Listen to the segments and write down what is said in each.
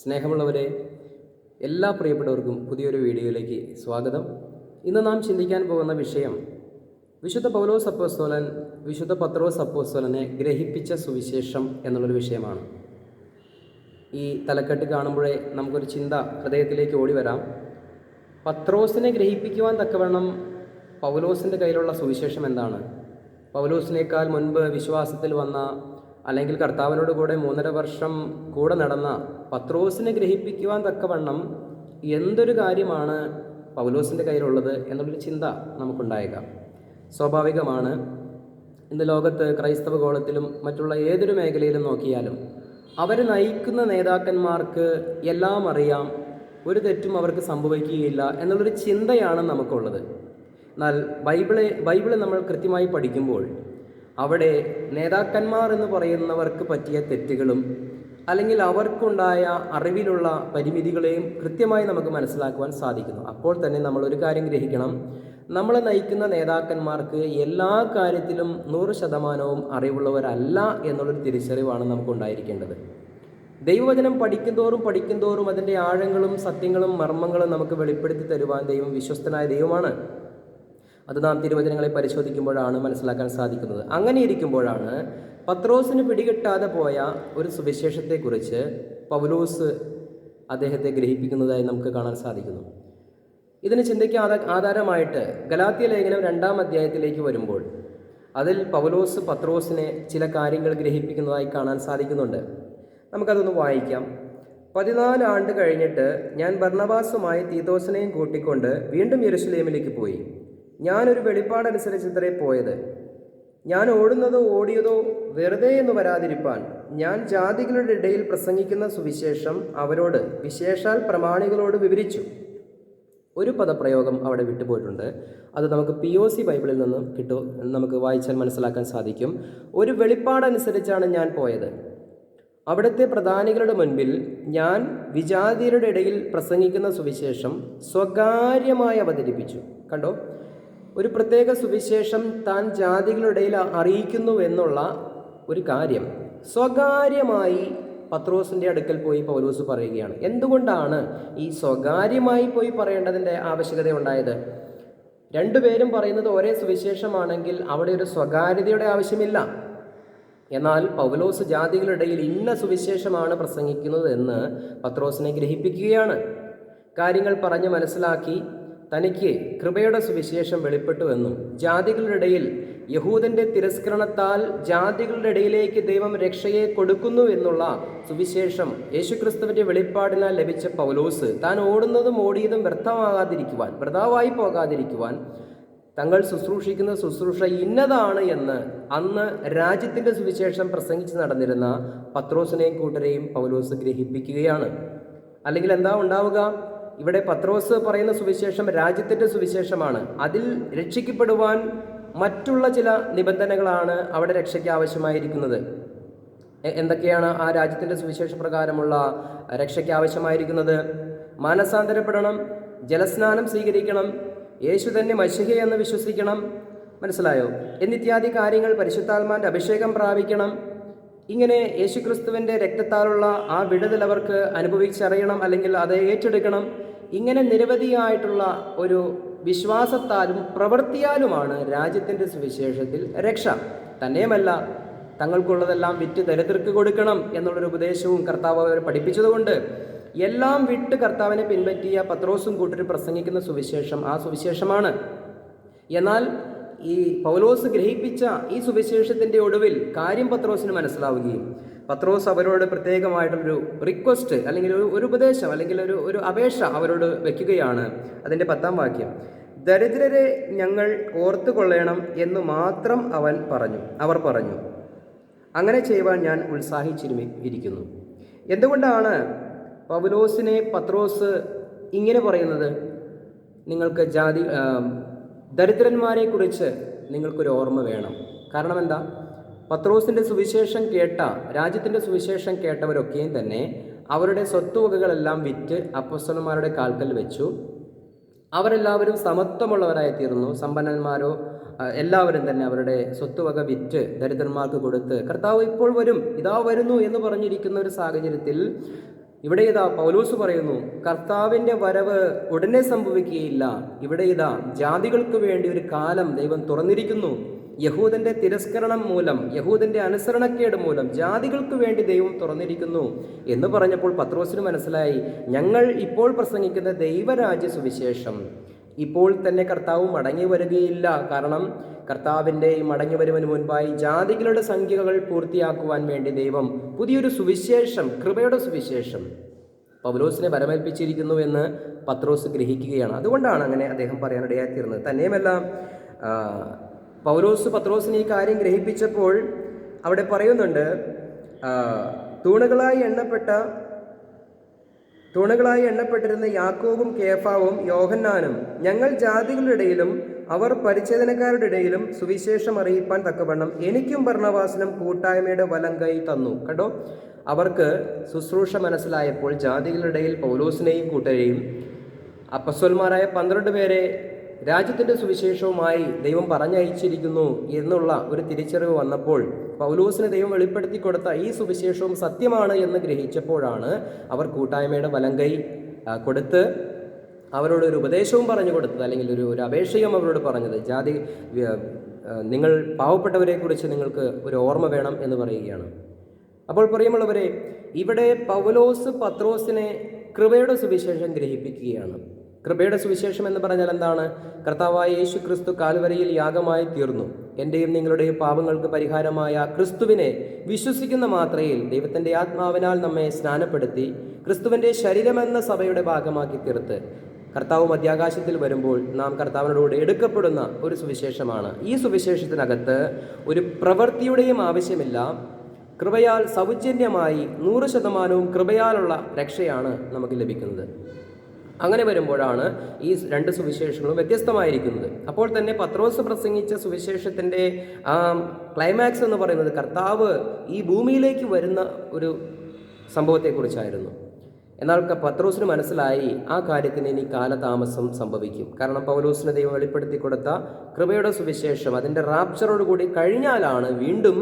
സ്നേഹമുള്ളവരെ എല്ലാ പ്രിയപ്പെട്ടവർക്കും പുതിയൊരു വീഡിയോയിലേക്ക് സ്വാഗതം. ഇന്ന് നാം ചിന്തിക്കാൻ പോകുന്ന വിഷയം വിശുദ്ധ പൗലോസ് അപ്പോസ്തോലൻ വിശുദ്ധ പത്രോസ് അപ്പോസ്തോലനെ ഗ്രഹിപ്പിച്ച സുവിശേഷം എന്നുള്ളൊരു വിഷയമാണ്. ഈ തലക്കെട്ട് കാണുമ്പോഴേ നമുക്കൊരു ചിന്ത ഹൃദയത്തിലേക്ക് ഓടി വരാം. പത്രോസിനെ ഗ്രഹിപ്പിക്കുവാൻ തക്കവണ്ണം പൗലോസിന്റെ കയ്യിലുള്ള സുവിശേഷം എന്താണ്? പൗലോസിനേക്കാൾ മുൻപ് വിശ്വാസത്തിൽ വന്ന അല്ലെങ്കിൽ കർത്താവിനോട് കൂടെ മൂന്നര വർഷം കൂടെ നടന്ന പത്രോസിനെ ഗ്രഹിപ്പിക്കുവാൻ തക്കവണ്ണം എന്തൊരു കാര്യമാണ് പൗലോസിന്റെ കയ്യിലുള്ളത് എന്നുള്ളൊരു ചിന്ത നമുക്കുണ്ടായേക്കാം. സ്വാഭാവികമാണ്. ഇന്ന് ലോകത്ത് ക്രൈസ്തവ ഗോളത്തിലും മറ്റുള്ള ഏതൊരു മേഖലയിലും നോക്കിയാലും അവർ നയിക്കുന്ന നേതാക്കന്മാർക്ക് എല്ലാം അറിയാം ഒരു തെറ്റും അവർക്ക് സംഭവിക്കുകയില്ല എന്നുള്ളൊരു ചിന്തയാണ് നമുക്കുള്ളത്. എന്നാൽ ബൈബിളെ ബൈബിൾ നമ്മൾ കൃത്യമായി പഠിക്കുമ്പോൾ അവിടെ നേതാക്കന്മാർ എന്ന് പറയുന്നവർക്ക് പറ്റിയ തെറ്റുകളും അല്ലെങ്കിൽ അവർക്കുണ്ടായ അറിവിലുള്ള പരിമിതികളെയും കൃത്യമായി നമുക്ക് മനസ്സിലാക്കുവാൻ സാധിക്കുന്നു. അപ്പോൾ തന്നെ നമ്മൾ ഒരു കാര്യം ഗ്രഹിക്കണം. നമ്മളെ നയിക്കുന്ന നേതാക്കന്മാർക്ക് എല്ലാ കാര്യത്തിലും നൂറ് ശതമാനവും അറിവുള്ളവരല്ല എന്നുള്ളൊരു തിരിച്ചറിവാണ് നമുക്കുണ്ടായിരിക്കേണ്ടത്. ദൈവവചനം പഠിക്കുന്തോറും പഠിക്കുന്തോറും അതിന്റെ ആഴങ്ങളും സത്യങ്ങളും മർമ്മങ്ങളും നമുക്ക് വെളിപ്പെടുത്തി തരുവാൻ ദൈവം വിശ്വസ്തനായ ദൈവമാണ്. അത് നാം തിരുവചനങ്ങളെ പരിശോധിക്കുമ്പോഴാണ് മനസ്സിലാക്കാൻ സാധിക്കുന്നത്. അങ്ങനെ ഇരിക്കുമ്പോഴാണ് പത്രോസിന് പിടികിട്ടാതെ പോയ ഒരു സുവിശേഷത്തെക്കുറിച്ച് പൗലോസ് അദ്ദേഹത്തെ ഗ്രഹിപ്പിക്കുന്നതായി നമുക്ക് കാണാൻ സാധിക്കുന്നു. ഇതിന് ചിന്തയ്ക്ക് ആധാരമായിട്ട് ഗലാത്തിയ ലേഖനം രണ്ടാം അധ്യായത്തിലേക്ക് വരുമ്പോൾ അതിൽ പൗലോസ് പത്രോസിനെ ചില കാര്യങ്ങൾ ഗ്രഹിപ്പിക്കുന്നതായി കാണാൻ സാധിക്കുന്നുണ്ട്. നമുക്കതൊന്ന് വായിക്കാം. പതിനാല് ആണ്ട് കഴിഞ്ഞിട്ട് ഞാൻ ഭർണവാസുമായി തീതോസിനെയും കൂട്ടിക്കൊണ്ട് വീണ്ടും യെരുസലേമിലേക്ക് പോയി. ഞാനൊരു വെളിപ്പാടനുസരിച്ചിത്രേ പോയത്. ഞാൻ ഓടുന്നതോ ഓടിയതോ വെറുതെ എന്ന് വരാതിരിപ്പാൻ ഞാൻ ജാതികളുടെ ഇടയിൽ പ്രസംഗിക്കുന്ന സുവിശേഷം അവരോട് വിശേഷാൽ പ്രമാണികളോട് വിവരിച്ചു. ഒരു പദപ്രയോഗം അവിടെ വിട്ടുപോയിട്ടുണ്ട്. അത് നമുക്ക് പി ഒ സി ബൈബിളിൽ നിന്നും കിട്ടും നമുക്ക് വായിച്ചാൽ മനസ്സിലാക്കാൻ സാധിക്കും. ഒരു വെളിപ്പാടനുസരിച്ചാണ് ഞാൻ പോയത്. അവിടുത്തെ പ്രധാനികളുടെ മുൻപിൽ ഞാൻ വിജാതിയരുടെ ഇടയിൽ പ്രസംഗിക്കുന്ന സുവിശേഷം സ്വകാര്യമായി അവതരിപ്പിച്ചു. കണ്ടോ? ഒരു പ്രത്യേക സുവിശേഷം താൻ ജാതികളിടയിൽ അറിയിക്കുന്നു എന്നുള്ള ഒരു കാര്യം. സ്വകാര്യമായി പത്രോസിന്റെ അടുക്കൽ പോയി പൗലോസ് പറയുകയാണ്. എന്തുകൊണ്ടാണ് ഈ സ്വകാര്യമായി പോയി പറയേണ്ടതിന്റെ ആവശ്യകത ഉണ്ടായത്? രണ്ടുപേരും പറയുന്നത് ഒരേ സുവിശേഷമാണെങ്കിൽ അവിടെ ഒരു സ്വകാര്യതയുടെ ആവശ്യമില്ല. എന്നാൽ പൗലോസ് ജാതികളിടയിൽ ഇന്ന സുവിശേഷമാണ് പ്രസംഗിക്കുന്നത് എന്ന് പത്രോസിനെ ഗ്രഹിപ്പിക്കുകയാണ്. കാര്യങ്ങൾ പറഞ്ഞ് മനസ്സിലാക്കി തനിക്ക് കൃപയുടെ സുവിശേഷം വെളിപ്പെട്ടുവെന്നും ജാതികളുടെ ഇടയിൽ യഹൂദന്റെ തിരസ്കരണത്താൽ ജാതികളുടെ ഇടയിലേക്ക് ദൈവം രക്ഷയെ കൊടുക്കുന്നു എന്നുള്ള സുവിശേഷം യേശുക്രിസ്തുവിന്റെ വെളിപ്പാടിനാൽ ലഭിച്ച പൗലോസ് താൻ ഓടുന്നതും ഓടിയതും വ്യർത്ഥമാകാതിരിക്കുവാൻ വൃതാവായി പോകാതിരിക്കുവാൻ തങ്ങൾ ശുശ്രൂഷിക്കുന്ന ശുശ്രൂഷ ഇന്നതാണ് എന്ന് അന്ന് രാജ്യത്തിന്റെ സുവിശേഷം പ്രസംഗിച്ച് നടന്നിരുന്ന പത്രോസിനെയും കൂട്ടരെയും പൗലോസ് ഗ്രഹിപ്പിക്കുകയാണ്. അല്ലെങ്കിൽ എന്താ ഉണ്ടാവുക? ഇവിടെ പത്രോസ് പറയുന്ന സുവിശേഷം രാജ്യത്തിന്റെ സുവിശേഷമാണ്. അതിൽ രക്ഷിക്കപ്പെടുവാൻ മറ്റുള്ള ചില നിബന്ധനകളാണ് അവിടെ രക്ഷയ്ക്ക് ആവശ്യമായിരിക്കുന്നത്. എന്തൊക്കെയാണ് ആ രാജ്യത്തിന്റെ സുവിശേഷ പ്രകാരമുള്ള രക്ഷയ്ക്ക് ആവശ്യമായിരിക്കുന്നത്? മാനസാന്തരപ്പെടണം ജലസ്നാനം സ്വീകരിക്കണം യേശു തന്നെ മഷിഹ എന്ന് വിശ്വസിക്കണം. മനസ്സിലായോ? എന്നിത്യാദി കാര്യങ്ങൾ പരിശുദ്ധാത്മാന്റെ അഭിഷേകം പ്രാപിക്കണം. ഇങ്ങനെ യേശുക്രിസ്തുവിന്റെ രക്തത്താലുള്ള ആ വിടുതൽ അവർക്ക് അനുഭവിച്ചറിയണം അല്ലെങ്കിൽ അത് ഏറ്റെടുക്കണം. ഇങ്ങനെ നിരവധിയായിട്ടുള്ള ഒരു വിശ്വാസത്താലും പ്രവൃത്തിയാലുമാണ് രാജ്യത്തിന്റെ സുവിശേഷത്തിൽ രക്ഷ. തന്നെയുമല്ല തങ്ങൾക്കുള്ളതെല്ലാം വിറ്റ് ദരിദ്രർക്ക് കൊടുക്കണം എന്നുള്ളൊരു ഉപദേശവും കർത്താവ് അവരെ പഠിപ്പിച്ചതുകൊണ്ട് എല്ലാം വിട്ട് കർത്താവിനെ പിൻപറ്റിയ പത്രോസും കൂട്ടരും പ്രസംഗിക്കുന്ന സുവിശേഷം ആ സുവിശേഷമാണ്. എന്നാൽ ഈ പൗലോസ് ഗ്രഹിപ്പിച്ച ഈ സുവിശേഷത്തിന്റെ ഒടുവിൽ കാര്യം പത്രോസിന് മനസ്സിലാവുകയും പത്രോസ് അവരോട് പ്രത്യേകമായിട്ടൊരു റിക്വസ്റ്റ് അല്ലെങ്കിൽ ഒരു ഒരു ഉപദേശം അല്ലെങ്കിൽ ഒരു ഒരു അപേക്ഷ അവരോട് വയ്ക്കുകയാണ് അതിന്റെ പത്താം വാക്യം. ദരിദ്രരെ ഞങ്ങൾ ഓർത്തുകൊള്ളണം എന്ന് മാത്രം അവൻ പറഞ്ഞു. അവർ പറഞ്ഞു അങ്ങനെ ചെയ്യുവാൻ ഞാൻ ഉത്സാഹിച്ചിരുമി ഇരിക്കുന്നു എന്തുകൊണ്ടാണ് പൗലോസിനെ പത്രോസ് ഇങ്ങനെ പറയുന്നത്? നിങ്ങൾക്ക് ജാതി ദരിദ്രന്മാരെക്കുറിച്ച് ദരിദ്രന്മാരെ കുറിച്ച് നിങ്ങൾക്കൊരു ഓർമ്മ വേണം. കാരണം എന്താ? പത്രോസിന്റെ സുവിശേഷം കേട്ട രാജ്യത്തിന്റെ സുവിശേഷം കേട്ടവരൊക്കെയും തന്നെ അവരുടെ സ്വത്തുവകകളെല്ലാം വിറ്റ് അപ്പസ്വലന്മാരുടെ കാൽക്കൽ വെച്ചു. അവരെല്ലാവരും സമത്വമുള്ളവരായി തീർന്നു സമ്പന്നന്മാരോ എല്ലാവരും തന്നെ അവരുടെ സ്വത്തുവക വിറ്റ് ദരിദ്രന്മാർക്ക് കൊടുത്ത് കർത്താവ് ഇപ്പോൾ വരും ഇതാ വരുന്നു എന്ന് പറഞ്ഞിരിക്കുന്ന ഒരു സാഹചര്യത്തിൽ ഇവിടെ ഇതാ പൗലൂസ് പറയുന്നു കർത്താവിന്റെ വരവ് ഉടനെ സംഭവിക്കുകയില്ല. ഇവിടെ ഇതാ ജാതികൾക്ക് വേണ്ടി ഒരു കാലം ദൈവം തുറന്നിരിക്കുന്നു. യഹൂദന്റെ തിരസ്കരണം മൂലം യഹൂദന്റെ അനുസരണക്കേട് മൂലം ജാതികൾക്ക് വേണ്ടി ദൈവം തുറന്നിരിക്കുന്നു എന്ന് പറഞ്ഞപ്പോൾ പത്രോസിന് മനസ്സിലായി ഞങ്ങൾ ഇപ്പോൾ പ്രസംഗിക്കുന്ന ദൈവരാജ്യ സുവിശേഷം ഇപ്പോൾ തന്നെ കർത്താവ് മടങ്ങി വരികയില്ല. കാരണം കർത്താവിന്റെ മടങ്ങി വരുവന് മുൻപായി ജാതികളുടെ സംഖ്യകൾ പൂർത്തിയാക്കുവാൻ വേണ്ടി ദൈവം പുതിയൊരു സുവിശേഷം കൃപയുടെ സുവിശേഷം പൗലോസിനെ വരമേൽപ്പിച്ചിരിക്കുന്നു എന്ന് പത്രോസ് ഗ്രഹിക്കുകയാണ്. അതുകൊണ്ടാണ് അങ്ങനെ അദ്ദേഹം പറയാനിടയായിത്തീർന്നത് തന്നെയുമല്ല പൗലോസ് പത്രോസിന് ഈ കാര്യം ഗ്രഹിപ്പിച്ചപ്പോൾ അവിടെ പറയുന്നുണ്ട് തൂണുകളായി എണ്ണപ്പെട്ട തൂണുകളായി എണ്ണപ്പെട്ടിരുന്ന യാക്കോബും കേഫാവും യോഹന്നാനും ഞങ്ങൾ ജാതികളുടെ ഇടയിലും അവർ പരിച്ഛേദനക്കാരുടെ ഇടയിലും സുവിശേഷം അറിയിപ്പാൻ തക്കവണ്ണം എനിക്കും ഭരണവാസനം കൂട്ടായ്മയുടെ വലം കൈ തന്നു. കണ്ടോ? അവർക്ക് ശുശ്രൂഷ മനസ്സിലായപ്പോൾ ജാതികളുടെ ഇടയിൽ പൗലോസിനെയും കൂട്ടരെയും അപ്പസ്വന്മാരായ പന്ത്രണ്ട് പേരെ രാജ്യത്തിന്റെ സുവിശേഷവുമായി ദൈവം പറഞ്ഞയച്ചിരിക്കുന്നു എന്നുള്ള ഒരു തിരിച്ചറിവ് വന്നപ്പോൾ പൗലൂസിന് ദൈവം വെളിപ്പെടുത്തി കൊടുത്ത ഈ സുവിശേഷവും സത്യമാണ് എന്ന് ഗ്രഹിച്ചപ്പോഴാണ് അവർ കൂട്ടായ്മയുടെ വലങ്കൈ കൊടുത്ത് അവരോട് ഒരു ഉപദേശവും പറഞ്ഞു കൊടുത്തത് അല്ലെങ്കിൽ ഒരു ഒരു അപേക്ഷയും അവരോട് പറഞ്ഞത്. ജാതി നിങ്ങൾ പാവപ്പെട്ടവരെ കുറിച്ച് നിങ്ങൾക്ക് ഒരു ഓർമ്മ വേണം എന്ന് പറയുകയാണ്. അപ്പോൾ പ്രിയമുള്ളവരെ ഇവിടെ പൗലോസ് പത്രോസിനെ കൃപയുടെ സുവിശേഷം ഗ്രഹിപ്പിക്കുകയാണ്. കൃപയുടെ സുവിശേഷം എന്ന് പറഞ്ഞാൽ എന്താണ്? കർത്താവായ യേശു ക്രിസ്തു കാൽവരയിൽ യാഗമായി തീർന്നു. എന്റെയും നിങ്ങളുടെയും പാപങ്ങൾക്ക് പരിഹാരമായ ക്രിസ്തുവിനെ വിശ്വസിക്കുന്ന മാത്രയിൽ ദൈവത്തിന്റെ ആത്മാവിനാൽ നമ്മെ സ്നാനപ്പെടുത്തി ക്രിസ്തുവിന്റെ ശരീരമെന്ന സഭയുടെ ഭാഗമാക്കി തീർത്ത്. കർത്താവ് മധ്യാകാശത്തിൽ വരുമ്പോൾ നാം കർത്താവിനോട് എടുക്കപ്പെടുന്ന ഒരു സുവിശേഷമാണ്. ഈ സുവിശേഷത്തിനകത്ത് ഒരു പ്രവൃത്തിയുടെയും ആവശ്യമില്ല. കൃപയാൽ സൗജന്യമായി നൂറ് ശതമാനവും കൃപയാലുള്ള രക്ഷയാണ് നമുക്ക് ലഭിക്കുന്നത്. അങ്ങനെ വരുമ്പോഴാണ് ഈ രണ്ട് സുവിശേഷങ്ങളും വ്യത്യസ്തമായിരിക്കുന്നത്. അപ്പോൾ തന്നെ പത്രോസ് പ്രസംഗിച്ച സുവിശേഷത്തിന്റെ ക്ലൈമാക്സ് എന്ന് പറയുന്നത് കർത്താവ് ഈ ഭൂമിയിലേക്ക് വരുന്ന ഒരു സംഭവത്തെക്കുറിച്ചായിരുന്നു. എന്നാൽ പത്രോസിന് മനസ്സിലായി ആ കാര്യത്തിന് ഇനി കാലതാമസം സംഭവിക്കും. കാരണം പൗലോസിന് ദൈവം വെളിപ്പെടുത്തി കൊടുത്ത കൃപയുടെ സുവിശേഷം അതിന്റെ റാപ്ചറോട് കൂടി കഴിഞ്ഞാലാണ് വീണ്ടും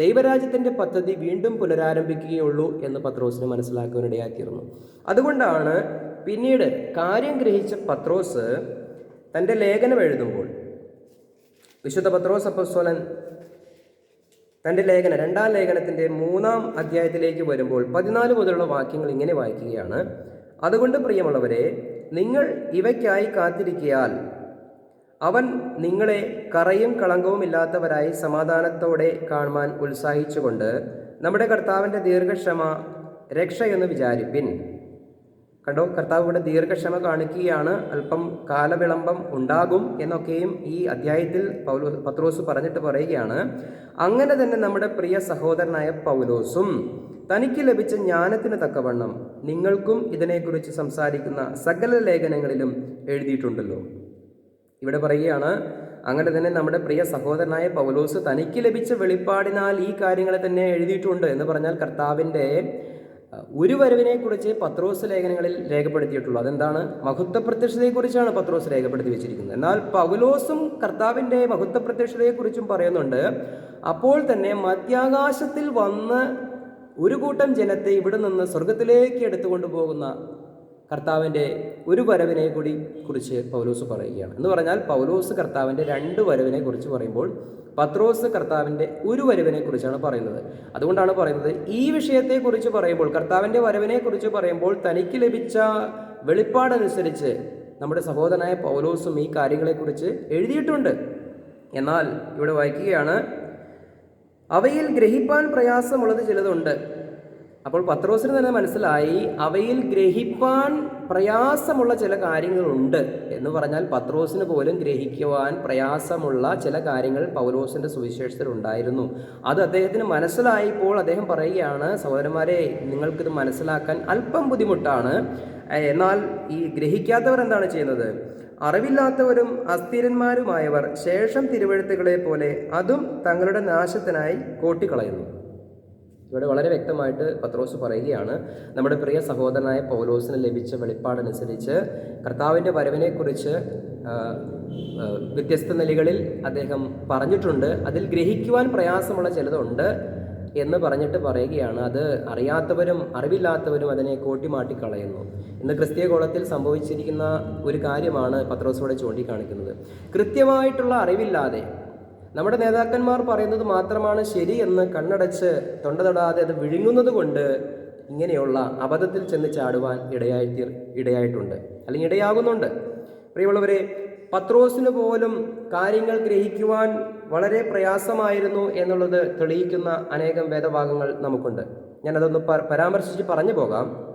ദൈവരാജ്യത്തിന്റെ പദ്ധതി വീണ്ടും പുനരാരംഭിക്കുകയുള്ളൂ എന്ന് പത്രോസിന് മനസ്സിലാക്കുവാനിടയാക്കിയിരുന്നു. അതുകൊണ്ടാണ് പിന്നീട് കാര്യം ഗ്രഹിച്ച പത്രോസ് തന്റെ ലേഖനം എഴുതുമ്പോൾ വിശുദ്ധ പത്രോസ് അപ്പസ്തോലൻ തന്റെ ലേഖന രണ്ടാം ലേഖനത്തിന്റെ മൂന്നാം അധ്യായത്തിലേക്ക് വരുമ്പോൾ പതിനാല് മുതലുള്ള വാക്യങ്ങൾ ഇങ്ങനെ വായിക്കുകയാണ്. അതുകൊണ്ട് പ്രിയമുള്ളവരെ നിങ്ങൾ ഇവയ്ക്കായി കാത്തിരിക്കിയാൽ അവൻ നിങ്ങളെ കറയും കളങ്കവും ഇല്ലാത്തവരായി സമാധാനത്തോടെ കാണുവാൻ ഉത്സാഹിച്ചുകൊണ്ട് നമ്മുടെ കർത്താവിന്റെ ദീർഘക്ഷമ രക്ഷയെന്ന് വിചാരിപ്പിൻ. കണ്ടോ കർത്താവ് ഇവിടെ ദീർഘക്ഷമ കാണിക്കുകയാണ്. അല്പം കാലവിളംബം ഉണ്ടാകും എന്നൊക്കെയും ഈ അധ്യായത്തിൽ പൗലോ പത്രോസ് പറഞ്ഞിട്ട് പറയുകയാണ്. അങ്ങനെ തന്നെ നമ്മുടെ പ്രിയ സഹോദരനായ പൗലോസും തനിക്ക് ലഭിച്ച ജ്ഞാനത്തിന് തക്കവണ്ണം നിങ്ങൾക്കും ഇതിനെക്കുറിച്ച് സംസാരിക്കുന്ന സകല ലേഖനങ്ങളിലും എഴുതിയിട്ടുണ്ടല്ലോ. ഇവിടെ പറയുകയാണ് അങ്ങനെ തന്നെ നമ്മുടെ പ്രിയ സഹോദരനായ പൗലോസ് തനിക്ക് ലഭിച്ച വെളിപ്പാടിനാൽ ഈ കാര്യങ്ങളെ തന്നെ എഴുതിയിട്ടുണ്ട് എന്ന് പറഞ്ഞാൽ കർത്താവിന്റെ ഒരു വരവിനെ കുറിച്ച് പത്രോസ് ലേഖനങ്ങളിൽ രേഖപ്പെടുത്തിയിട്ടുള്ളൂ അതെന്താണ്? മഹത്വ പ്രത്യക്ഷതയെക്കുറിച്ചാണ് പത്രോസ് രേഖപ്പെടുത്തി വെച്ചിരിക്കുന്നത്. എന്നാൽ പൗലോസും കർത്താവിന്റെ മഹത്വ പ്രത്യക്ഷതയെക്കുറിച്ചും പറയുന്നുണ്ട് അപ്പോൾ തന്നെ മധ്യാകാശത്തിൽ വന്ന് ഒരു കൂട്ടം ജനത്തെ ഇവിടെ നിന്ന് സ്വർഗത്തിലേക്ക് എടുത്തുകൊണ്ട് പോകുന്ന കർത്താവിന്റെ ഒരു വരവിനെ കൂടി കുറിച്ച് പൗലോസ് പറയുകയാണ്. എന്ന് പറഞ്ഞാൽ പൗലോസ് കർത്താവിന്റെ രണ്ട് വരവിനെ കുറിച്ച് പറയുമ്പോൾ പത്രോസ് കർത്താവിന്റെ ഒരു വരവിനെ കുറിച്ചാണ് പറയുന്നത്. അതുകൊണ്ടാണ് പറയുന്നത് ഈ വിഷയത്തെക്കുറിച്ച് പറയുമ്പോൾ കർത്താവിന്റെ വരവിനെ കുറിച്ച് പറയുമ്പോൾ തനിക്ക് ലഭിച്ച വെളിപ്പാടനുസരിച്ച് നമ്മുടെ സഹോദരനായ പൗലോസും ഈ കാര്യങ്ങളെക്കുറിച്ച് എഴുതിയിട്ടുണ്ട്. എന്നാൽ ഇവിടെ വായിക്കുകയാണ് അവയിൽ ഗ്രഹിപ്പാൻ പ്രയാസമുള്ളത് ചിലതുണ്ട്. അപ്പോൾ പത്രോസിന് തന്നെ മനസ്സിലായി അവയിൽ ഗ്രഹിപ്പാൻ പ്രയാസമുള്ള ചില കാര്യങ്ങളുണ്ട് എന്ന് പറഞ്ഞാൽ പത്രോസിന് പോലും ഗ്രഹിക്കുവാൻ പ്രയാസമുള്ള ചില കാര്യങ്ങൾ പൗലോസിന്റെ സുവിശേഷത്തിൽ ഉണ്ടായിരുന്നു. അത് അദ്ദേഹത്തിന് മനസ്സിലായപ്പോൾ അദ്ദേഹം പറയുകയാണ് സഹോദരന്മാരെ നിങ്ങൾക്കിത് മനസ്സിലാക്കാൻ അല്പം ബുദ്ധിമുട്ടാണ്. എന്നാൽ ഈ ഗ്രഹിക്കാത്തവർ എന്താണ് ചെയ്യുന്നത്? അറിവില്ലാത്തവരും അസ്ഥിരന്മാരുമായവർ ശേഷം തിരുവഴുത്തുകളെ പോലെ അതും തങ്ങളുടെ നാശത്തിനായി കോട്ടിക്കളയുന്നു. ഇവിടെ വളരെ വ്യക്തമായിട്ട് പത്രോസ് പറയുകയാണ് നമ്മുടെ പ്രിയ സഹോദരനായ പൗലോസിന് ലഭിച്ച വെളിപ്പാടനുസരിച്ച് കർത്താവിന്റെ വരവിനെക്കുറിച്ച് വ്യത്യസ്ത നിലകളിൽ അദ്ദേഹം പറഞ്ഞിട്ടുണ്ട്. അതിൽ ഗ്രഹിക്കുവാൻ പ്രയാസമുള്ള ചിലതുണ്ട് എന്ന് പറഞ്ഞിട്ട് പറയുകയാണ്. അത് അറിയാത്തവരും അറിവില്ലാത്തവരും അതിനെ കോട്ടിമാട്ടിക്കളയുന്നു. ഇന്ന് ക്രിസ്തീയ കോളത്തിൽ സംഭവിച്ചിരിക്കുന്ന ഒരു കാര്യമാണ് പത്രോസോടെ ചൂണ്ടിക്കാണിക്കുന്നത്. കൃത്യമായിട്ടുള്ള അറിവില്ലാതെ നമ്മുടെ നേതാക്കന്മാർ പറയുന്നത് മാത്രമാണ് ശരി എന്ന് കണ്ണടച്ച് തൊണ്ടതൊടാതെ അത് വിഴുങ്ങുന്നത് കൊണ്ട് ഇങ്ങനെയുള്ള അബദ്ധത്തിൽ ചെന്ന് ചാടുവാൻ ഇടയായി ഇടയായിട്ടുണ്ട്. അല്ലെങ്കിൽ ഇടയാകുന്നുണ്ട്. പ്രിയമുള്ളവരെ പത്രോസിന് പോലും കാര്യങ്ങൾ ഗ്രഹിക്കുവാൻ വളരെ പ്രയാസമായിരുന്നു എന്നുള്ളത് തെളിയിക്കുന്ന അനേകം വേദഭാഗങ്ങൾ നമുക്കുണ്ട്. ഞാനതൊന്ന് പരാമർശിച്ച് പറഞ്ഞു പോകാം.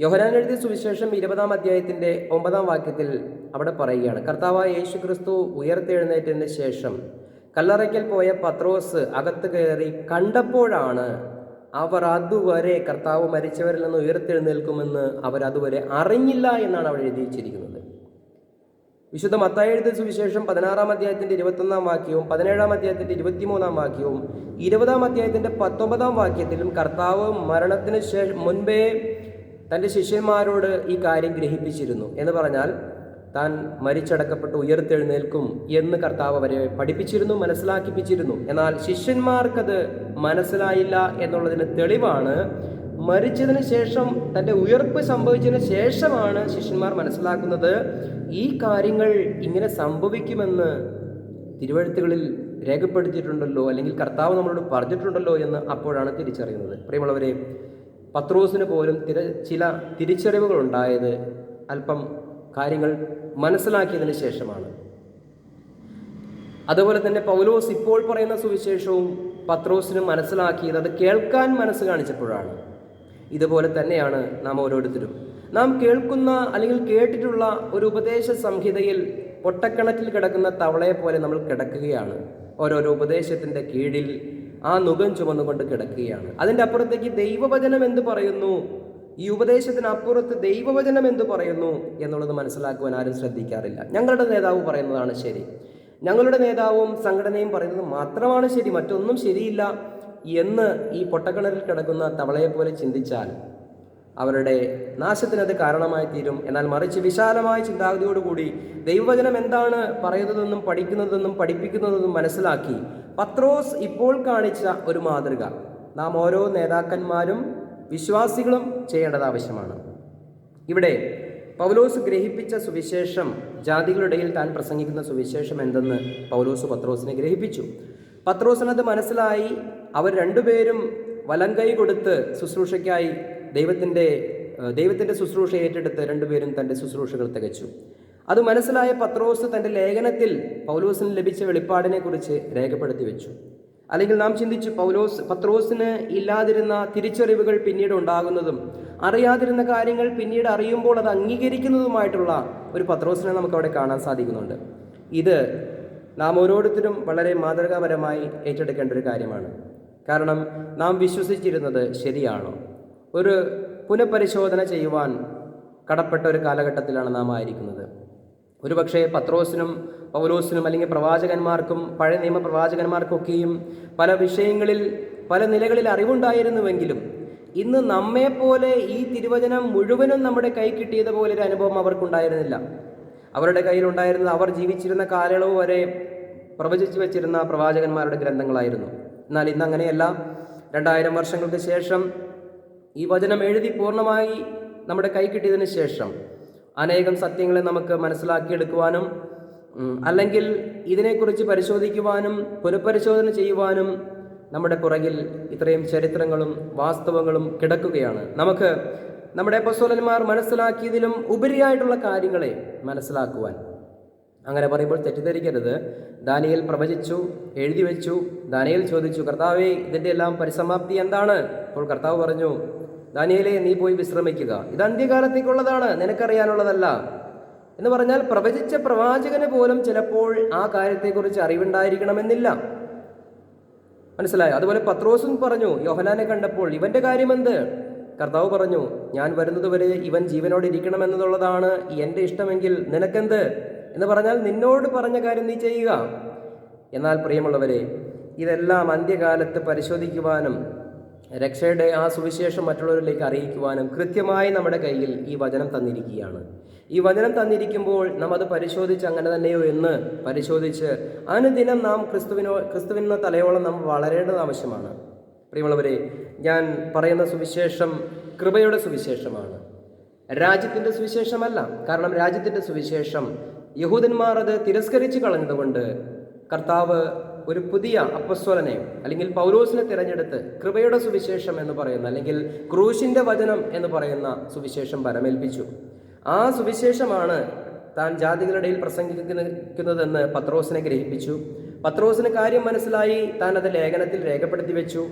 യോഹനാൻ എഴുതിയ സുവിശേഷം ഇരുപതാം അധ്യായത്തിന്റെ ഒമ്പതാം വാക്യത്തിൽ അവിടെ പറയുകയാണ്. കർത്താവായ യേശു ക്രിസ്തു ഉയർത്തെഴുന്നേറ്റതിന് ശേഷം കല്ലറയ്ക്കൽ പോയ പത്രോസ് അകത്ത് കയറി കണ്ടപ്പോഴാണ് അവർ അതുവരെ കർത്താവ് മരിച്ചവരിൽ നിന്ന് ഉയർത്തെഴുന്നേൽക്കുമെന്ന് അവർ അതുവരെ അറിഞ്ഞില്ല എന്നാണ് അവിടെ എഴുതിയിരിച്ചിരിക്കുന്നത് വിശുദ്ധ മത്തായെഴുത്ത സുവിശേഷം പതിനാറാം അധ്യായത്തിന്റെ ഇരുപത്തൊന്നാം വാക്യവും പതിനേഴാം അധ്യായത്തിന്റെ ഇരുപത്തിമൂന്നാം വാക്യവും ഇരുപതാം അധ്യായത്തിന്റെ പത്തൊമ്പതാം വാക്യത്തിലും കർത്താവ് മരണത്തിന് ശേഷം മുൻപേ തന്റെ ശിഷ്യന്മാരോട് ഈ കാര്യം ഗ്രഹിപ്പിച്ചിരുന്നു എന്ന് പറഞ്ഞാൽ താൻ മരിച്ചടക്കപ്പെട്ട് ഉയർത്തെഴുന്നേൽക്കും എന്ന് കർത്താവ് അവരെ പഠിപ്പിച്ചിരുന്നു മനസ്സിലാക്കിപ്പിച്ചിരുന്നു. എന്നാൽ ശിഷ്യന്മാർക്കത് മനസ്സിലായില്ല എന്നുള്ളതിന് തെളിവാണ് മരിച്ചതിന് ശേഷം തന്റെ ഉയർപ്പ് സംഭവിച്ചതിന് ശേഷമാണ് ശിഷ്യന്മാർ മനസ്സിലാക്കുന്നത് ഈ കാര്യങ്ങൾ ഇങ്ങനെ സംഭവിക്കുമെന്ന് തിരുവഴുത്തുകളിൽ രേഖപ്പെടുത്തിയിട്ടുണ്ടല്ലോ അല്ലെങ്കിൽ കർത്താവ് നമ്മളോട് പറഞ്ഞിട്ടുണ്ടല്ലോ എന്ന് അപ്പോഴാണ് തിരിച്ചറിയുന്നത്. പ്രിയമുള്ളവരെ പത്രോസിന് പോലും തിര ചില തിരിച്ചറിവുകൾ ഉണ്ടായത് അല്പം കാര്യങ്ങൾ മനസ്സിലാക്കിയതിന് ശേഷമാണ്. അതുപോലെ തന്നെ പൗലോസ് ഇപ്പോൾ പറയുന്ന സുവിശേഷവും പത്രോസിന് മനസ്സിലാക്കിയത് അത് കേൾക്കാൻ മനസ്സ് കാണിച്ചപ്പോഴാണ്. ഇതുപോലെ തന്നെയാണ് നാം ഓരോരുത്തരും. നാം കേൾക്കുന്ന അല്ലെങ്കിൽ കേട്ടിട്ടുള്ള ഒരു ഉപദേശ സംഹിതയിൽ പൊട്ടക്കിണറ്റിൽ കിടക്കുന്ന തവളയെ പോലെ നമ്മൾ കിടക്കുകയാണ്. ഓരോരോ ഉപദേശത്തിന്റെ കീഴിൽ ആ നുഖം ചുമന്നുകൊണ്ട് കിടക്കുകയാണ്. അതിന്റെ അപ്പുറത്തേക്ക് ദൈവവചനം എന്ത് പറയുന്നു? ഈ ഉപദേശത്തിനപ്പുറത്ത് ദൈവവചനം എന്ത് പറയുന്നു എന്നുള്ളത് മനസ്സിലാക്കുവാൻ ആരും ശ്രദ്ധിക്കാറില്ല. ഞങ്ങളുടെ നേതാവ് പറയുന്നതാണ് ശരി. ഞങ്ങളുടെ നേതാവും സംഘടനയും പറയുന്നത് മാത്രമാണ് ശരി മറ്റൊന്നും ശരിയില്ല എന്ന് ഈ പൊട്ടക്കിണറിൽ കിടക്കുന്ന തവളയെപ്പോലെ പോലെ ചിന്തിച്ചാൽ അവരുടെ നാശത്തിനത് കാരണമായി തീരും. എന്നാൽ മറിച്ച് വിശാലമായ ചിന്താഗതിയോടുകൂടി ദൈവവചനം എന്താണ് പറയുന്നതെന്നും പഠിക്കുന്നതെന്നും പഠിപ്പിക്കുന്നതെന്നും മനസ്സിലാക്കി പത്രോസ് ഇപ്പോൾ കാണിച്ച ഒരു മാതൃക. നാം ഓരോ നേതാക്കന്മാരും വിശ്വാസികളും ചെയ്യേണ്ടത് ആവശ്യമാണ്. ഇവിടെ പൗലോസ് ഗ്രഹിപ്പിച്ച സുവിശേഷം ജാതികളുടെ ഇടയിൽ താൻ പ്രസംഗിക്കുന്ന സുവിശേഷം എന്തെന്ന് പൗലോസ് പത്രോസിനെ ഗ്രഹിപ്പിച്ചു. പത്രോസിനത് മനസ്സിലായി അവർ രണ്ടുപേരും വലങ്കൈ കൊടുത്ത് ശുശ്രൂഷയ്ക്കായി ദൈവത്തിന്റെ ദൈവത്തിന്റെ ശുശ്രൂഷ ഏറ്റെടുത്ത് രണ്ടുപേരും തന്റെ ശുശ്രൂഷകൾ തികച്ചു. അത് മനസ്സിലായ പത്രോസ് തന്റെ ലേഖനത്തിൽ പൗലോസിന് ലഭിച്ച വെളിപ്പാടിനെ കുറിച്ച് രേഖപ്പെടുത്തി വെച്ചു. അല്ലെങ്കിൽ നാം ചിന്തിച്ചു പൗലോസ് പത്രോസിന് ഇല്ലാതിരുന്ന തിരിച്ചറിവുകൾ പിന്നീട് ഉണ്ടാകുന്നതും അറിയാതിരുന്ന കാര്യങ്ങൾ പിന്നീട് അറിയുമ്പോൾ അത് അംഗീകരിക്കുന്നതുമായിട്ടുള്ള ഒരു പത്രോസിനെ നമുക്ക് അവിടെ കാണാൻ സാധിക്കുന്നുണ്ട്. ഇത് നാം ഓരോരുത്തരും വളരെ മാതൃകാപരമായി ഏറ്റെടുക്കേണ്ട ഒരു കാര്യമാണ്. കാരണം നാം വിശ്വസിച്ചിരുന്നത് ശരിയാണോ? ഒരു പുനഃപരിശോധന ചെയ്യുവാൻ കടപ്പെട്ട ഒരു കാലഘട്ടത്തിലാണ് നാം ആയിരിക്കുന്നത്. ഒരുപക്ഷെ പത്രോസിനും പൗലോസിനും അല്ലെങ്കിൽ പ്രവാചകന്മാർക്കും പഴയ നിയമ പ്രവാചകന്മാർക്കൊക്കെയും പല വിഷയങ്ങളിൽ പല നിലകളിൽ അറിവുണ്ടായിരുന്നുവെങ്കിലും ഇന്ന് നമ്മെപ്പോലെ ഈ തിരുവചനം മുഴുവനും നമ്മുടെ കൈ കിട്ടിയതുപോലെ ഒരു അനുഭവം അവർക്കുണ്ടായിരുന്നില്ല. അവരുടെ കയ്യിലുണ്ടായിരുന്നത് അവർ ജീവിച്ചിരുന്ന കാലയളവ് വരെ പ്രവചിച്ചു വെച്ചിരുന്ന പ്രവാചകന്മാരുടെ ഗ്രന്ഥങ്ങളായിരുന്നു. എന്നാൽ ഇന്ന് അങ്ങനെയല്ല. രണ്ടായിരം വർഷങ്ങൾക്ക് ശേഷം ഈ വചനം എഴുതി പൂർണമായി നമ്മുടെ കൈ കിട്ടിയതിന് ശേഷം അനേകം സത്യങ്ങളെ നമുക്ക് മനസ്സിലാക്കിയെടുക്കുവാനും അല്ലെങ്കിൽ ഇതിനെക്കുറിച്ച് പരിശോധിക്കുവാനും പുനഃപരിശോധന ചെയ്യുവാനും നമ്മുടെ പുറകിൽ ഇത്രയും ചരിത്രങ്ങളും വാസ്തവങ്ങളും കിടക്കുകയാണ്. നമുക്ക് നമ്മുടെ പസോലന്മാർ മനസ്സിലാക്കിയതിലും ഉപരിയായിട്ടുള്ള കാര്യങ്ങളെ മനസ്സിലാക്കുവാൻ. അങ്ങനെ പറയുമ്പോൾ തെറ്റിദ്ധരിക്കരുത്. ദാനിയൽ പ്രവചിച്ചു എഴുതി വെച്ചു ദാനിയൽ ചോദിച്ചു കർത്താവേ ഇതിന്റെ എല്ലാം പരിസമാപ്തി എന്താണ്? അപ്പോൾ കർത്താവ് പറഞ്ഞു ദാനിയേലെ നീ പോയി വിശ്രമിക്കുക. ഇത് അന്ത്യകാലത്തേക്കുള്ളതാണ് നിനക്കറിയാനുള്ളതല്ല. എന്ന് പറഞ്ഞാൽ പ്രവചിച്ച പ്രവാചകന് പോലും ചിലപ്പോൾ ആ കാര്യത്തെക്കുറിച്ച് അറിവുണ്ടായിരിക്കണമെന്നില്ല. മനസ്സിലായോ? അതുപോലെ പത്രോസും പറഞ്ഞു യോഹനാനെ കണ്ടപ്പോൾ ഇവന്റെ കാര്യമെന്ത്? കർത്താവ് പറഞ്ഞു ഞാൻ വരുന്നതുവരെ ഇവൻ ജീവനോടെ ഇരിക്കണമെന്നുള്ളതാണ് എന്റെ ഇഷ്ടമെങ്കിൽ നിനക്കെന്ത്? എന്ന് പറഞ്ഞാൽ നിന്നോട് പറഞ്ഞ കാര്യം നീ ചെയ്യുക. എന്നാൽ പ്രിയമുള്ളവരെ ഇതെല്ലാം അന്ത്യകാലത്ത് പരിശോധിക്കുവാനും രക്ഷയുടെ ആ സുവിശേഷം മറ്റുള്ളവരിലേക്ക് അറിയിക്കുവാനും കൃത്യമായി നമ്മുടെ കയ്യിൽ ഈ വചനം തന്നിരിക്കുകയാണ്. ഈ വചനം തന്നിരിക്കുമ്പോൾ നാം അത് പരിശോധിച്ച് അങ്ങനെ തന്നെയോ എന്ന് പരിശോധിച്ച് അനുദിനം നാം ക്രിസ്തുവിനോ ക്രിസ്തുവിന തലയോളം നാം വളരേണ്ടത് ആവശ്യമാണ്. പ്രിയമുള്ളവരെ ഞാൻ പറയുന്ന സുവിശേഷം കൃപയുടെ സുവിശേഷമാണ്. രാജ്യത്തിന്റെ സുവിശേഷമല്ല കാരണം രാജ്യത്തിന്റെ സുവിശേഷം യഹൂദന്മാർ അത് തിരസ്കരിച്ച് കളഞ്ഞതുകൊണ്ട് കർത്താവ് ഒരു പുതിയ അപ്പസ്വലനെ അല്ലെങ്കിൽ പൗലോസിനെ തിരഞ്ഞെടുത്ത് കൃപയുടെ സുവിശേഷം എന്ന് പറയുന്ന അല്ലെങ്കിൽ ക്രൂശിന്റെ വചനം എന്ന് പറയുന്ന സുവിശേഷം പരമേൽപ്പിച്ചു ആ സുവിശേഷമാണ് താൻ ജാതികളുടെ ഇടയിൽ പ്രസംഗിക്കുന്നതെന്ന് പത്രോസിനെ ഗ്രഹിപ്പിച്ചു. പത്രോസിന് കാര്യം മനസ്സിലായി താൻ അത് ലേഖനത്തിൽ രേഖപ്പെടുത്തി വെച്ചു.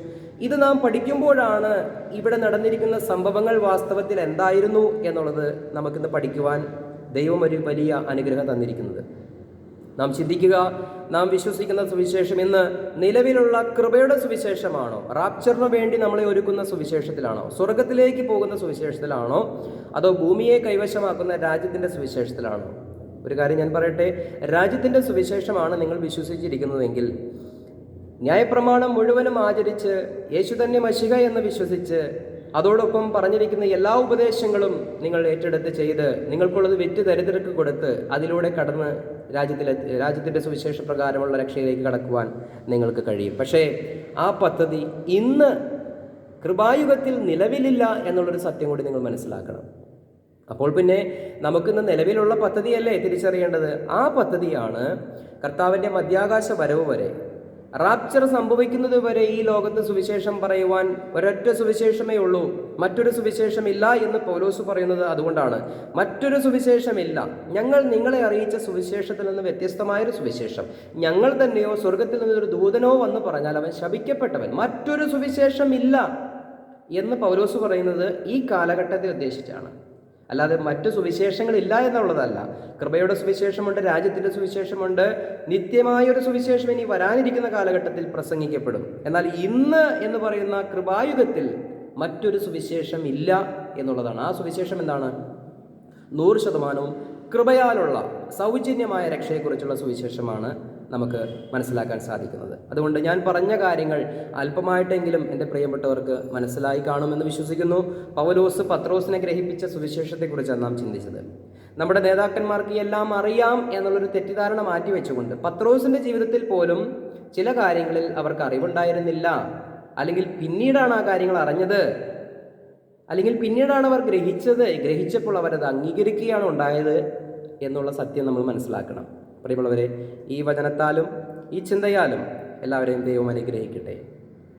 ഇത് നാം പഠിക്കുമ്പോഴാണ് ഇവിടെ നടന്നിരിക്കുന്ന സംഭവങ്ങൾ വാസ്തവത്തിൽ എന്തായിരുന്നു എന്നുള്ളത് നമുക്കിന്ന് പഠിക്കുവാൻ ദൈവം ഒരു വലിയ അനുഗ്രഹം തന്നിരിക്കുന്നത്. നാം ചിന്തിക്കുക നാം വിശ്വസിക്കുന്ന സുവിശേഷം ഇന്ന് നിലവിലുള്ള കൃപയുടെ സുവിശേഷമാണോ? റാപ്ചറിന് വേണ്ടി നമ്മളെ ഒരുക്കുന്ന സുവിശേഷത്തിലാണോ? സ്വർഗത്തിലേക്ക് പോകുന്ന സുവിശേഷത്തിലാണോ? അതോ ഭൂമിയെ കൈവശമാക്കുന്ന രാജ്യത്തിന്റെ സുവിശേഷത്തിലാണോ? ഒരു കാര്യം ഞാൻ പറയട്ടെ രാജ്യത്തിന്റെ സുവിശേഷമാണ് നിങ്ങൾ വിശ്വസിച്ചിരിക്കുന്നതെങ്കിൽ ന്യായപ്രമാണം മുഴുവനും ആചരിച്ച് യേശു തന്നെ മഷിക എന്ന് വിശ്വസിച്ച് അതോടൊപ്പം പറഞ്ഞിരിക്കുന്ന എല്ലാ ഉപദേശങ്ങളും നിങ്ങൾ ഏറ്റെടുത്ത് ചെയ്ത് നിങ്ങൾക്കുള്ളത് വിറ്റ് ദരിദ്രർക്ക് കൊടുത്ത് അതിലൂടെ കടന്ന് രാജ്യത്തിലെ രാജ്യത്തിന്റെ സുവിശേഷ പ്രകാരമുള്ള രക്ഷയിലേക്ക് കടക്കുവാൻ നിങ്ങൾക്ക് കഴിയും. പക്ഷേ ആ പദ്ധതി ഇന്ന് കൃപായുഗത്തിൽ നിലവിലില്ല എന്നുള്ളൊരു സത്യം കൂടി നിങ്ങൾ മനസ്സിലാക്കണം. അപ്പോൾ പിന്നെ നമുക്കിന്ന് നിലവിലുള്ള പദ്ധതിയല്ലേ തിരിച്ചറിയേണ്ടത്? ആ പദ്ധതിയാണ് കർത്താവിന്റെ മധ്യാകാശ വരവ് വരെ. റാപ്ചർ സംഭവിക്കുന്നത് വരെ ഈ ലോകത്ത് സുവിശേഷം പറയുവാൻ ഒരൊറ്റ സുവിശേഷമേ ഉള്ളൂ. മറ്റൊരു സുവിശേഷമില്ല എന്ന് പൗലോസ് പറയുന്നത് അതുകൊണ്ടാണ്. മറ്റൊരു സുവിശേഷമില്ല. ഞങ്ങൾ നിങ്ങളെ അറിയിച്ച സുവിശേഷത്തിൽ നിന്ന് വ്യത്യസ്തമായൊരു സുവിശേഷം. ഞങ്ങൾ തന്നെയോ സ്വർഗത്തിൽ നിന്നൊരു ദൂതനോ വന്ന് പറഞ്ഞാൽ അവൻ ശപിക്കപ്പെട്ടവൻ. മറ്റൊരു സുവിശേഷമില്ല എന്ന് പൗലോസ് പറയുന്നത് ഈ കാലഘട്ടത്തെ ഉദ്ദേശിച്ചാണ്. അല്ലാതെ മറ്റു സുവിശേഷങ്ങളില്ല എന്നുള്ളതല്ല. കൃപയുടെ സുവിശേഷമുണ്ട് രാജ്യത്തിന്റെ സുവിശേഷമുണ്ട് നിത്യമായൊരു സുവിശേഷം ഇനി വരാനിരിക്കുന്ന കാലഘട്ടത്തിൽ പ്രസംഗിക്കപ്പെടും. എന്നാൽ ഇന്ന് എന്ന് പറയുന്ന കൃപായുഗത്തിൽ മറ്റൊരു സുവിശേഷം ഇല്ല എന്നുള്ളതാണ്. ആ സുവിശേഷം എന്താണ്? നൂറ് ശതമാനവും കൃപയാലുള്ള സൗജന്യമായ രക്ഷയെക്കുറിച്ചുള്ള സുവിശേഷമാണ് നമുക്ക് മനസ്സിലാക്കാൻ സാധിക്കുന്നത്. അതുകൊണ്ട് ഞാൻ പറഞ്ഞ കാര്യങ്ങൾ അല്പമായിട്ടെങ്കിലും എന്റെ പ്രിയപ്പെട്ടവർക്ക് മനസ്സിലായി കാണുമെന്ന് വിശ്വസിക്കുന്നു. പൗലോസ് പത്രോസിനെ ഗ്രഹിപ്പിച്ച സുവിശേഷത്തെക്കുറിച്ചാണ് നാം ചിന്തിച്ചത്. നമ്മുടെ നേതാക്കന്മാർക്ക് എല്ലാം അറിയാം എന്നുള്ളൊരു തെറ്റിദ്ധാരണ മാറ്റി വെച്ചുകൊണ്ട് പത്രോസിന്റെ ജീവിതത്തിൽ പോലും ചില കാര്യങ്ങളിൽ അവർക്ക് അറിവുണ്ടായിരുന്നില്ല. അല്ലെങ്കിൽ പിന്നീടാണ് ആ കാര്യങ്ങൾ അറിഞ്ഞത്. അല്ലെങ്കിൽ പിന്നീടാണ് അവർ ഗ്രഹിച്ചത്. ഗ്രഹിച്ചപ്പോൾ അവരത് അംഗീകരിക്കുകയാണ് ഉണ്ടായത് എന്നുള്ള സത്യം നമ്മൾ മനസ്സിലാക്കണം. പ്രിയമുള്ളവരെ ഈ വചനത്താലും ഈ ചിന്തയാലും എല്ലാവരെയും ദൈവം അനുഗ്രഹിക്കട്ടെ.